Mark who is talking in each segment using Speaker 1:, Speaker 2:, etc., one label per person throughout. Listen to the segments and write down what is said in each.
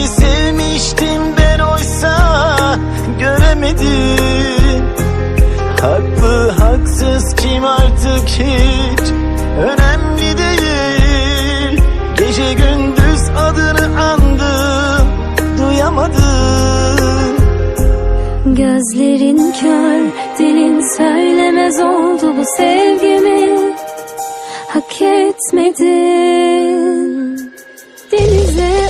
Speaker 1: Hepsini sevmiştim ben oysa Göremedim. Haklı haksız kim artık hiç? Önemli değil. Gece gündüz adını andım Duyamadım.
Speaker 2: Gözlerin kör, dilin söylemez oldu bu sevgimi. Hak etmedin Denize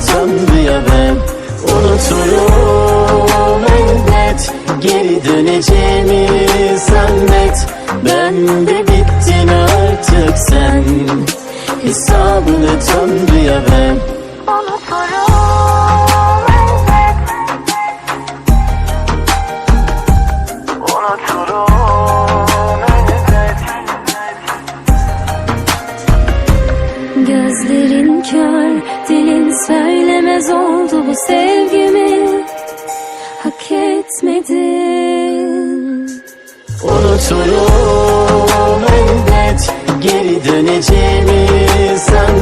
Speaker 1: Hesabını Tanrı'ya ver Unuturum elbet. Geri döneceğimi zannet. Ben de bittin artık sen. Hesabını Tanrı'ya ver Unuturum elbet.
Speaker 2: Gözlerin kör, dilin söylemez oldu bu sevgimi. Hak etmedin
Speaker 1: Unuturum elbet Geri döneceğimi